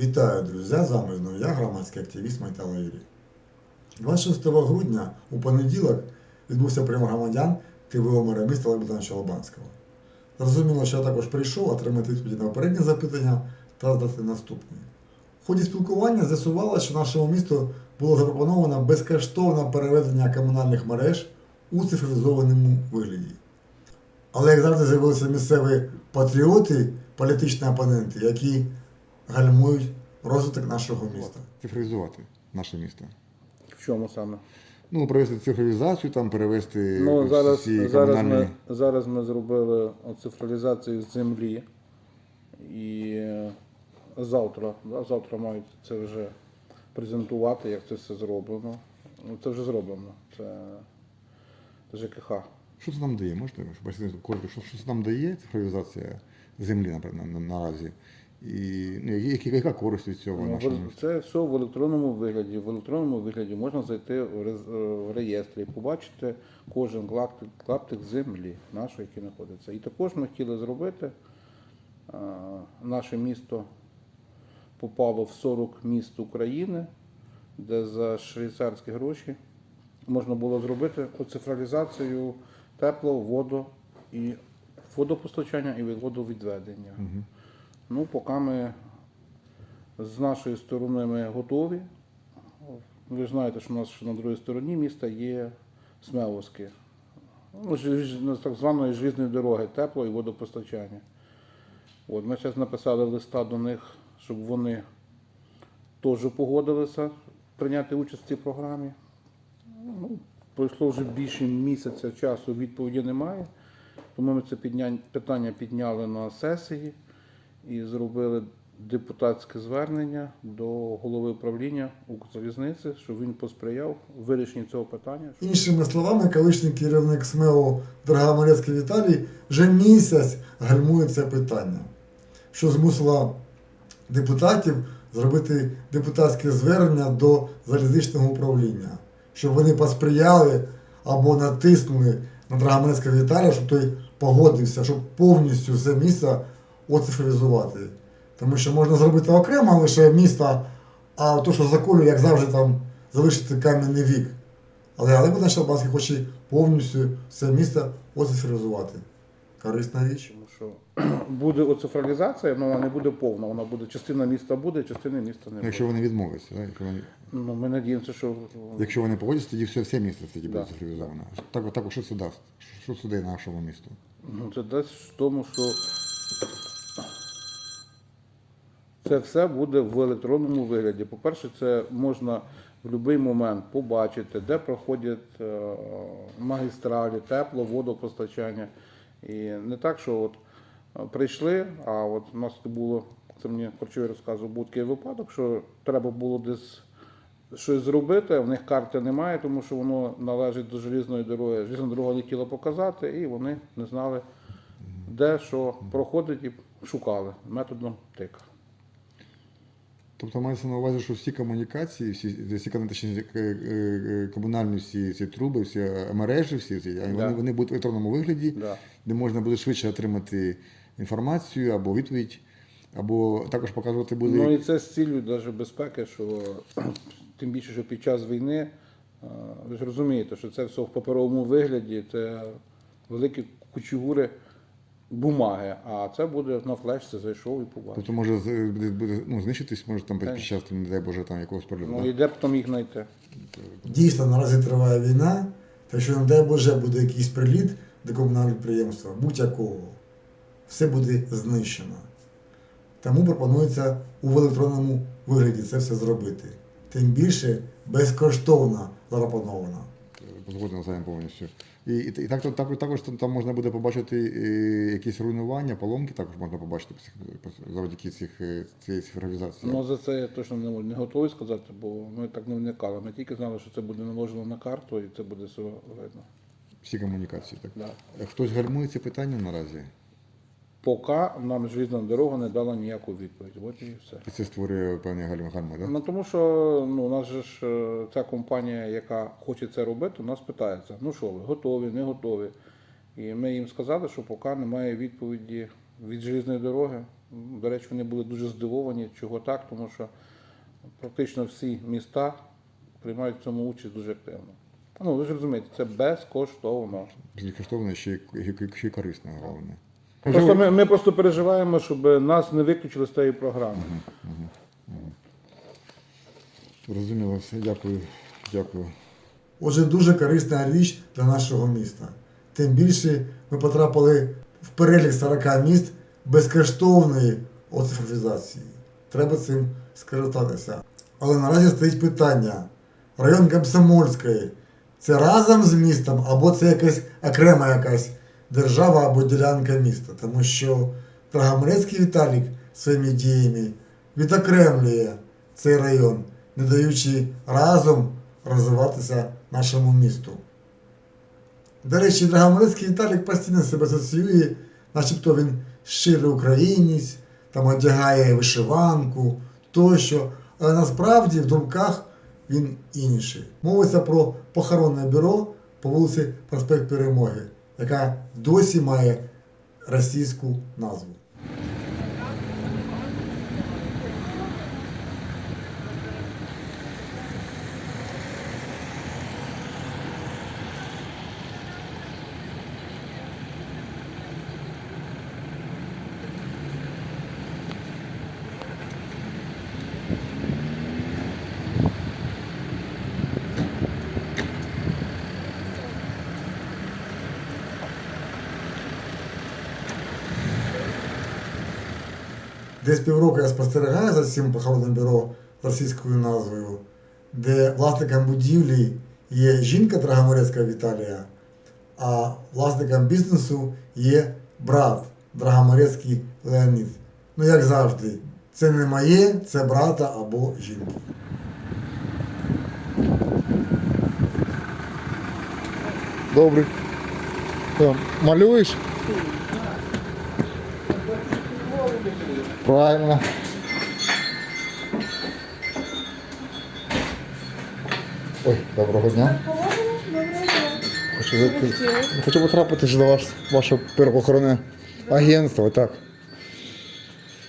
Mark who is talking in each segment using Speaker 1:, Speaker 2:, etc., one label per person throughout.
Speaker 1: Вітаю, друзі! З вами знову я, громадський активіст Майтала Юрій. 26 грудня у понеділок відбувся прийом громадян ТВО мера міста Олега Богдановича Лобанського. Зрозуміло, що я також прийшов отримати відповіді на попередні запитання та задати наступні. В ході спілкування з'ясувалося, що нашому місту було запропоновано безкоштовне переведення комунальних мереж у цифровізованому вигляді. Але як завжди з'явилися місцеві патріоти, політичні опоненти, які гальмують розвиток нашого міста.
Speaker 2: Цифровізувати наше місто.
Speaker 3: В чому саме?
Speaker 2: Ну, провести цифровізацію, там перевести
Speaker 3: Ну, зараз,
Speaker 2: всі
Speaker 3: зараз,
Speaker 2: комунальні.
Speaker 3: ми, зараз ми зробили цифровізацію землі. І е, завтра, да, завтра мають це вже презентувати, як це все зроблено. Ну, Це вже зроблено. Це ЖКХ.
Speaker 2: Що це нам дає? Можете бачити коротко, що, що це нам дає цифровізація землі наприклад, наразі? І ну, які, яка користь від цього
Speaker 3: Ну,
Speaker 2: нашому місту?
Speaker 3: Це все в електронному вигляді. В електронному вигляді можна зайти в рез- е, в реєстр і побачити кожен клаптик, клаптик землі нашої, який знаходиться. І також ми хотіли зробити. е, Наше місто попало в 40 міст України, де за швейцарські гроші можна було зробити цифровізацію тепло, воду і водопостачання і водовідведення. Ну, поки ми з нашої сторони ми готові. Ви знаєте, що у нас ще на другій стороні міста є Смеловське. Ну, так званої желізної дороги, тепло і водопостачання. От, ми зараз написали листа до них, щоб вони теж погодилися прийняти участь в цій програмі. Ну, пройшло вже більше місяця часу, відповіді немає. Тому ми це питання підняли на сесії і зробили депутатське звернення до голови управління Укрзалізниці, щоб він посприяв вирішенню цього питання.
Speaker 1: Іншими словами, колишній керівник СМЕО Драгоморецький Віталій вже місяць гальмує це питання, що змусило депутатів зробити депутатське звернення до залізничного управління, щоб вони посприяли або натиснули на Драгоморецького Віталія, щоб той погодився, щоб повністю все місто оцифровізувати. Тому що можна зробити окремо лише місто, а то, що заколює, як завжди, там залишити кам'яний вік. Але але Богдан Щербанський хоче повністю все місто оцифровізувати. Корисна річ.
Speaker 3: Тому що буде оцифралізація, але вона не буде повна. Вона буде частина міста буде, частини міста не буде.
Speaker 2: Якщо вони відмовляться, да? якщо, вони,
Speaker 3: Ну, ми надіємося, що
Speaker 2: якщо вони погодяться, тоді все, все місто тоді буде
Speaker 3: Да.
Speaker 2: цифровізовано. Так, так, що це дасть? Що це дає нашому місту?
Speaker 3: Ну, це дасть в тому, що це все буде в електронному вигляді. По-перше, це можна в будь-який момент побачити, де проходять е, магістралі, тепло, водопостачання. І не так, що от е, прийшли, а от у нас було, це мені Корчовий розказував, був такий випадок, що треба було десь щось зробити, в них карти немає, тому що воно належить до желізної дороги. Желізна дорога не хотіла показати, і вони не знали, де що проходить, і шукали методом тика.
Speaker 2: Тобто мається на увазі, що всі комунікації, всі, всі точніше, е, е, комунальні всі ці труби, всі е, мережі, всі ці, вони,
Speaker 3: Да.
Speaker 2: вони будуть в електронному вигляді,
Speaker 3: Да.
Speaker 2: де можна буде швидше отримати інформацію або відповідь, або також показувати буде.
Speaker 3: Ну і це з ціллю навіть безпеки, що тим більше, що під час війни, е, ви ж розумієте, що це все в паперовому вигляді, це великі кучугури бумаги, а це буде на флешці, зайшов і побачив.
Speaker 2: Тобто може з- буде, буде ну, знищитись, може там під час, там, не дай Боже, там якогось прольоту.
Speaker 3: Ну
Speaker 2: да?
Speaker 3: і де б там їх знайти?
Speaker 1: Дійсно, наразі триває війна, так що, не дай Боже, буде якийсь приліт до комунального підприємства, будь-якого. Все буде знищено. Тому пропонується у електронному вигляді це все зробити. Тим більше безкоштовно запропоновано.
Speaker 2: Згоден з вами повністю. І, і, і так, так, також там, можна буде побачити е, якісь руйнування, поломки, також можна побачити завдяки цих, е, цієї цифровізації.
Speaker 3: Ну за це я точно не, можу- не готовий сказати, бо ми так не вникали. Ми тільки знали, що це буде наложено на карту і це буде все видно.
Speaker 2: Всі комунікації. Так.
Speaker 3: Да.
Speaker 2: Е, Хтось гармує це питання наразі,
Speaker 3: Поки нам желізна дорога не дала ніяку відповідь. От і все.
Speaker 2: і це створює певні гальми, гальми да?
Speaker 3: Ну тому що ну, у нас же ж е, ця компанія, яка хоче це робити, у нас питається: ну що ви, готові, не готові. І ми їм сказали, що поки немає відповіді від желізної дороги, До речі, вони були дуже здивовані, чого так, тому що практично всі міста приймають в цьому участь дуже активно. Ну, ви ж розумієте, це безкоштовно.
Speaker 2: Безкоштовно ще й, ще й- ще й корисно, головне.
Speaker 3: Просто ми, ми просто переживаємо, щоб нас не виключили з цієї програми.
Speaker 2: Зрозуміло все. Дякую. Дякую.
Speaker 1: Отже, дуже корисна річ для нашого міста. Тим більше ми потрапили в перелік 40 міст безкоштовної оцифровізації. Треба цим скористатися. Але наразі стоїть питання: район Комсомольської це разом з містом, або це якась окрема якась держава або ділянка міста. Тому що Драгомирецький Віталік своїми діями відокремлює цей район, не даючи разом розвиватися нашому місту. До речі, Драгомирецький Віталік постійно себе асоціює, начебто він щирий українець, там одягає вишиванку тощо. Але насправді в думках він інший. Мовиться про похоронне бюро по вулиці Проспект Перемоги, яка досі має російську назву. Десь півроку я спостерігаю за цим похоронним бюро російською назвою, де власником будівлі є жінка Драгомирецька Віталія, а власником бізнесу є брат Драгомирецький Леонід. Ну, як завжди, це не моє, це брата або жінки.
Speaker 2: Добрий. Малюєш? Правильно. Ой, доброго дня. Хочу, зайти- хочу потрапити до вас, ваше первоохоронне агентство, так.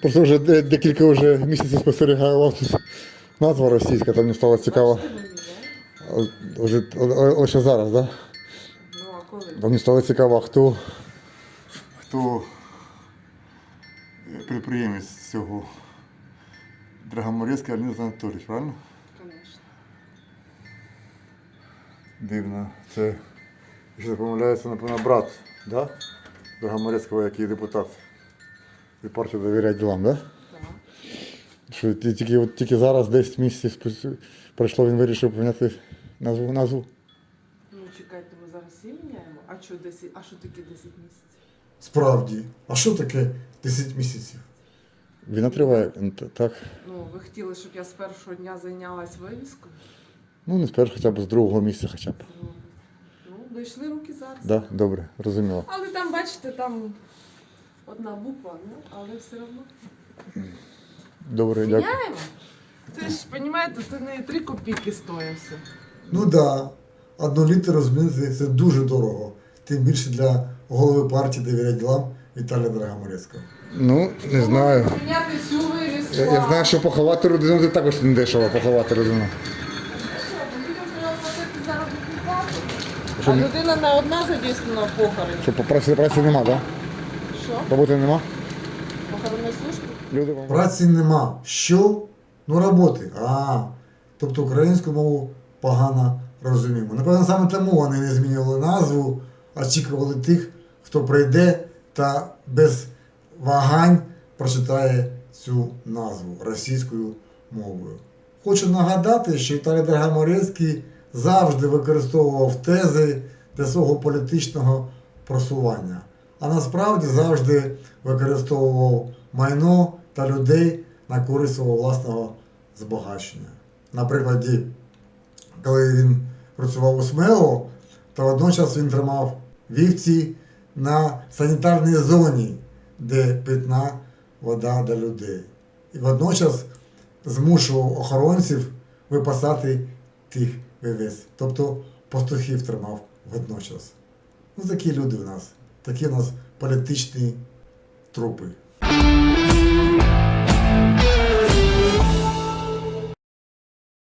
Speaker 2: Просто вже декілька вже місяців спостерігаю вам тут назва російська, то мені стало цікаво. Вже, лише зараз, так? Да?
Speaker 4: Ну, а коли?
Speaker 2: Бо Мені стало цікаво, хто, хто підприємець цього Драгоморецький Леонід Анатолійович, правильно?
Speaker 4: Конечно.
Speaker 2: Дивно. Це, якщо не помиляється, напевно, брат, да? Драгоморецького, який депутат. І партію довіряє ділам, да?
Speaker 4: Так.
Speaker 2: Що тільки, от, тільки зараз, 10 місяців пройшло, він вирішив поміняти назву. назву.
Speaker 4: Ну, чекайте, ми зараз всі міняємо. А що 10, а що таке 10 місяців?
Speaker 1: Справді, а що таке 10 місяців?
Speaker 2: Війна триває, так.
Speaker 4: Ну, ви хотіли, щоб я з першого дня зайнялась вивіскою?
Speaker 2: Ну, не з першого, хоча б з другого місця хоча б.
Speaker 4: Ну, ну дійшли руки зараз.
Speaker 2: Да, добре, розуміло.
Speaker 4: Але там, бачите, там одна буква, ну, але все одно.
Speaker 2: Добре, дякую.
Speaker 4: Міняємо. Це ж, розумієте, це не 3 копійки стоїть все.
Speaker 1: Ну так, да, одну літеру змінити це дуже дорого. Тим більше для голови партії довіряє ділам Віталія Драгомирецького.
Speaker 2: Ну, не знаю.
Speaker 4: Міняти всю вивіску.
Speaker 2: Я, я знаю, що поховати людину це також не дешево поховати?
Speaker 4: Що А людина не одна задійснена в похороні.
Speaker 2: Що праці, праці нема, так? Да?
Speaker 4: Що?
Speaker 2: Роботи нема?
Speaker 4: Похоронної служби?
Speaker 2: Люди вам.
Speaker 1: Праці нема. Що? Ну, роботи. А, тобто українську мову погано розуміємо. Напевно, саме тому вони не змінювали назву, очікували тих, хто прийде та без вагань прочитає цю назву російською мовою. Хочу нагадати, що Віталій Драгоморецький завжди використовував тези для свого політичного просування, а насправді завжди використовував майно та людей на користь свого власного збагачення. На прикладі, коли він працював у СМЕО, то водночас він тримав вівці на санітарній зоні, де питна вода для людей. І водночас змушував охоронців випасати тих вивез. Тобто пастухів тримав водночас. Ну такі люди у нас, такі у нас політичні трупи.